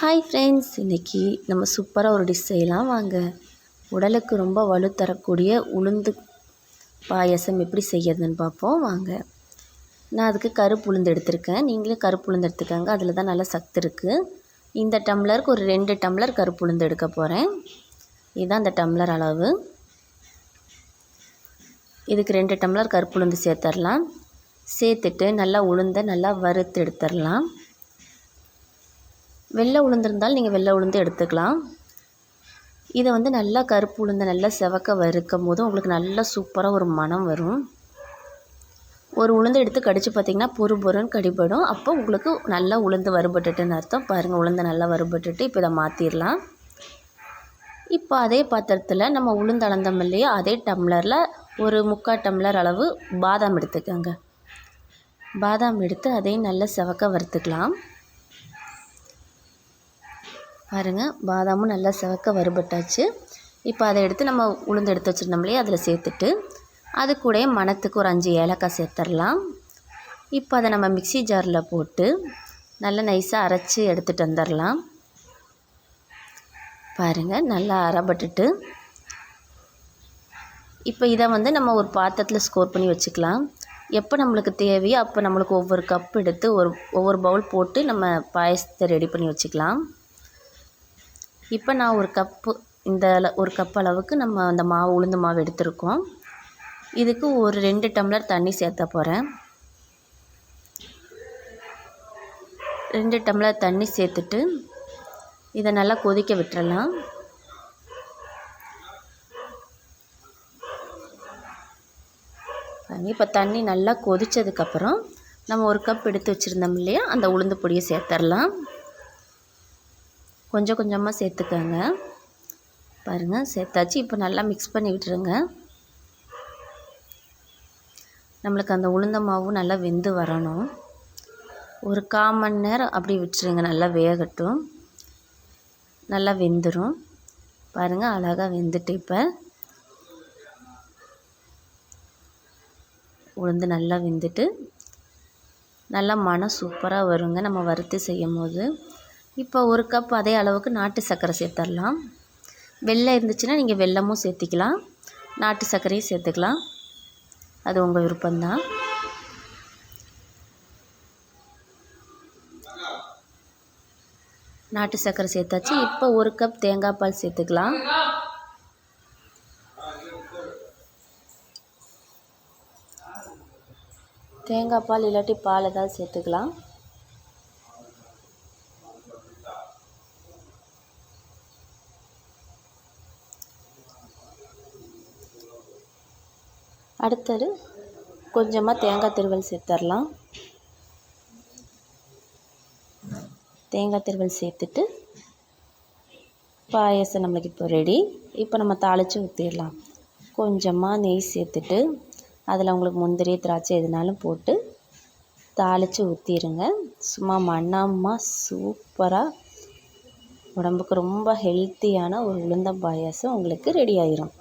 Hi friends இன்றைக்கி நம்ம சூப்பராக ஒரு டிஷ் செய்யலாம். வாங்க. உடலுக்கு ரொம்ப வலு தரக்கூடிய உளுந்து பாயசம் எப்படி செய்யறதுன்னு பார்ப்போம். வாங்க. நான் அதுக்கு கருப்பு உளுந்து எடுத்திருக்கேன். நீங்களும் கருப்பு உளுந்து எடுத்துக்கோங்க. அதில் தான் நல்லா சத்து இருக்குது இந்த டம்ளருக்கு ஒரு ரெண்டு டம்ளர் கருப்பு உளுந்து எடுக்க போகிறேன் இதுதான் அந்த டம்ளர் அளவு. இதுக்கு ரெண்டு டம்ளர் கருப்பு உளுந்து சேர்த்துடலாம் சேர்த்துட்டு நல்லா உளுந்தை நல்லா வறுத்து எடுத்துடலாம் வெள்ளை உளுந்து இருந்தால் நீங்கள் வெள்ளை உளுந்து எடுத்துக்கலாம். இதை வந்து நல்லா கருப்பு உளுந்து நல்லா செவக்க வறுக்கும் போது உங்களுக்கு நல்லா சூப்பராக ஒரு மனம் வரும். ஒரு உளுந்து எடுத்து கடித்து பார்த்திங்கன்னா பொறு பொறுன்னு கடிபடும். அப்போ உங்களுக்கு நல்லா உளுந்து வறுபட்டுட்டுன்னு அர்த்தம். பாருங்கள் உளுந்து நல்லா வறுபட்டுட்டு இப்போ இதை மாற்றிடலாம் இப்போ அதே பாத்திரத்தில் நம்ம உளுந்து அளந்தோம் இல்லையா அதே டம்ளரில் ஒரு முக்கால் டம்ளர் அளவு பாதாம் எடுத்துக்கோங்க. பாதாம் எடுத்து அதையும் நல்லா செவக்க வறுத்துக்கலாம். பாருங்கள் பாதாமும் நல்லா செவக்க வறுபட்டாச்சு. இப்போ அதை எடுத்து நம்ம உளுந்து எடுத்து வச்சுருந்தோம்லையே அதில் சேர்த்துட்டு அது கூட மணத்துக்கு ஒரு அஞ்சு ஏலக்காய் சேர்த்துடலாம் இப்போ அதை நம்ம மிக்சி ஜாரில் போட்டு நல்லா நைஸாக அரைச்சி எடுத்துகிட்டு வந்துடலாம் பாருங்கள் நல்லா அரைப்பட்டுட்டு இப்போ இதை வந்து நம்ம ஒரு பாத்திரத்தில் ஸ்கோர் பண்ணி வச்சுக்கலாம். எப்போ நம்மளுக்கு தேவையோ அப்போ நம்மளுக்கு ஒவ்வொரு கப் எடுத்து ஒரு ஒவ்வொரு பவுல் போட்டு நம்ம பாயசத்தை ரெடி பண்ணி வச்சுக்கலாம். இப்போ நான் ஒரு கப்பு இந்த ஒரு கப் அளவுக்கு நம்ம அந்த மாவு உளுந்து மாவு எடுத்திருக்கோம். இதுக்கு ஒரு ரெண்டு டம்ளர் தண்ணி சேர்த்த போகிறேன் ரெண்டு டம்ளர் தண்ணி சேர்த்துட்டு இதை நல்லா கொதிக்க விட்டுறலாம். இப்போ தண்ணி நல்லா கொதித்ததுக்கப்புறம் நம்ம ஒரு கப் எடுத்து வச்சுருந்தோம் இல்லையா அந்த உளுந்து பொடியை சேர்த்துடலாம் கொஞ்சம் கொஞ்சமாக சேர்த்துக்கோங்க. பாருங்கள் சேர்த்தாச்சு. இப்போ நல்லா மிக்ஸ் பண்ணி விட்டுருங்க. நம்மளுக்கு அந்த உளுந்த மாவும் நல்லா வெந்து வரணும். ஒரு கால் மணி நேரம் அப்படி விட்டுருங்க. நல்லா வேகட்டும். நல்லா வெந்துடும் பாருங்கள் அழகாக வெந்துட்டு இப்போ உளுந்து நல்லா வெந்துட்டு நல்லா மனம் சூப்பராக வருங்க. நம்ம வறுத்து செய்யும் போது இப்போ ஒரு கப் அதே அளவுக்கு நாட்டு சர்க்கரை சேர்த்துடலாம் வெள்ளை இருந்துச்சுன்னா நீங்கள் வெல்லமும் சேர்த்திக்கலாம். நாட்டு சர்க்கரையும் சேர்த்துக்கலாம். அது உங்கள் விருப்பம்தான். நாட்டு சர்க்கரை சேர்த்தாச்சு. இப்போ ஒரு கப் தேங்காய் பால் சேர்த்துக்கலாம். தேங்காய் பால் இல்லாட்டி பால் ஏதாவது சேர்த்துக்கலாம். அடுத்தது கொஞ்சமாக தேங்காய் திருவல் சேர்த்துடலாம் தேங்காய் திருவல் சேர்த்துட்டு பாயசம் நம்மளுக்கு இப்போ ரெடி இப்போ நம்ம தாளித்து ஊற்றிடலாம் கொஞ்சமாக நெய் சேர்த்துட்டு அதில் உங்களுக்கு முந்திரி திராட்சை எதுனாலும் போட்டு தாளித்து ஊற்றிடுங்க சும்மா மண்ணாமல் சூப்பராக உடம்புக்கு ரொம்ப ஹெல்த்தியான ஒரு உளுந்தம் பாயாசம் உங்களுக்கு ரெடி ஆயிரும்.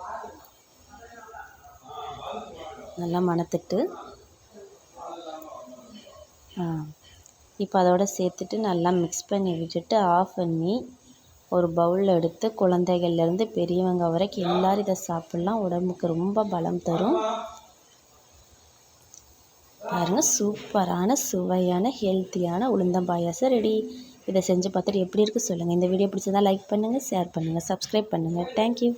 நல்லா மணத்துட்டு இப்போ அதோடு சேர்த்துட்டு நல்லா மிக்ஸ் பண்ணி விட்டுட்டு ஆஃப் பண்ணி ஒரு பவுலில் எடுத்து குழந்தைகள்லேருந்து பெரியவங்க வரைக்கும் எல்லோரும் இதை சாப்பிட்லாம். உடம்புக்கு ரொம்ப பலம் தரும். பாருங்கள் சூப்பரான சுவையான ஹெல்த்தியான உளுந்தம் பாயாசம் ரெடி இதை செஞ்சு பார்த்துட்டு எப்படி இருக்குது சொல்லுங்கள் இந்த வீடியோ பிடிச்சதா லைக் பண்ணுங்கள் ஷேர் பண்ணுங்கள் சப்ஸ்கிரைப் பண்ணுங்கள் தேங்க்யூ